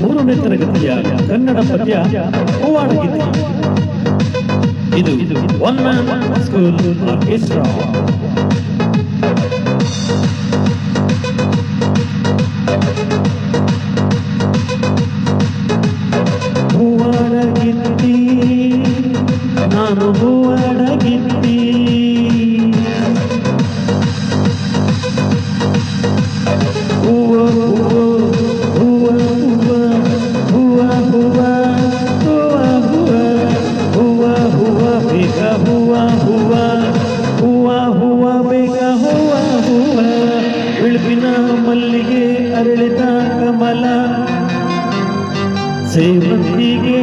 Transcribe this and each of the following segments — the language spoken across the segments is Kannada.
ಮೂರನೇ ತರಗತಿಯ ಕನ್ನಡ ಪದ್ಯ ಹೋವಾಡಗಿದೆ ಇದು ಒನ್ ಮ್ಯಾನ್ ಸ್ಕೂಲ್ ಆರ್ಕೆಸ್ಟ್ರಾ. ಬಿಳುಪಿನ ಮಲ್ಲಿಗೆ ಅರಳಿದ ಕಮಲ. ಸೇವಂತಿಗೆ,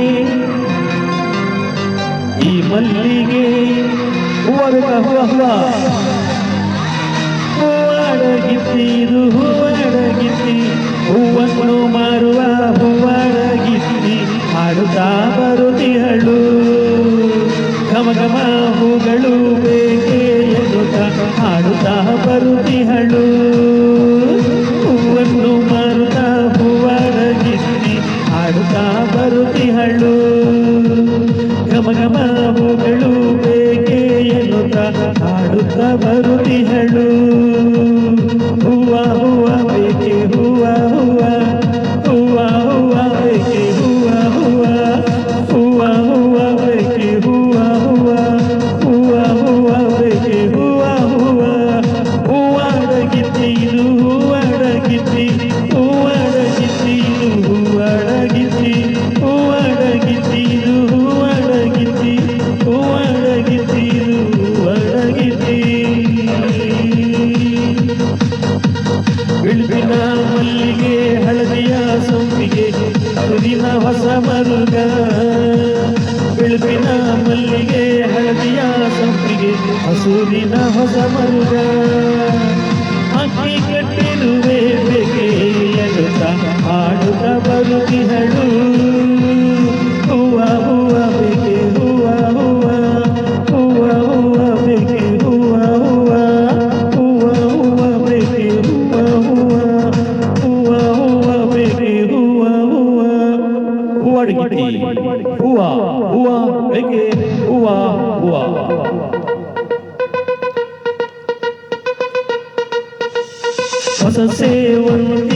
ಈ ಮಲ್ಲಿಗೆ ಹೂವ ಬೇಗ ಹೂವ. ಹೂವಾಡಗಿತ್ತಿ, ಇದು ಹೂವಡಗಿತ್ತಿ, ಹೂವನ್ನು ಮಾರುವ ಹೂವಾಡಗಿತ್ತಿ, ಹಾಡುತ್ತಾ ಬರುತ್ತಿಹಳು. ಘಮ ಘಮ ಹೂಗಳು ಘಮಘಮಗಳು ಘಮಘಮವುಗಳು ಬೇಕೆ ಎನ್ನುತ್ತ ಹಾಡುತ್ತ ಬರುತ್ತಿಹಳು ಹೂವ ಹೂವ ಬೇಕೆ ಹೂವ ಬಿಳುಪಿನ ಮಲ್ಲಿಗೆ ಹಳದಿಯ ಸೊಂಪಿಗೆ ಸುರಿನ ಹೊಸ ಮರುಗ. ಬಿಳುಪಿನ ಮಲ್ಲಿಗೆ ಹಳದಿಯ ಸೊಂಪಿಗೆ ಹಸೂರಿನ ಹೊಸ ಮರುಗ. பூவாடி கிட்டி பூவா பூவா வெங்கே பூவா பூவா ಹೊಸ ಸೇವಂತ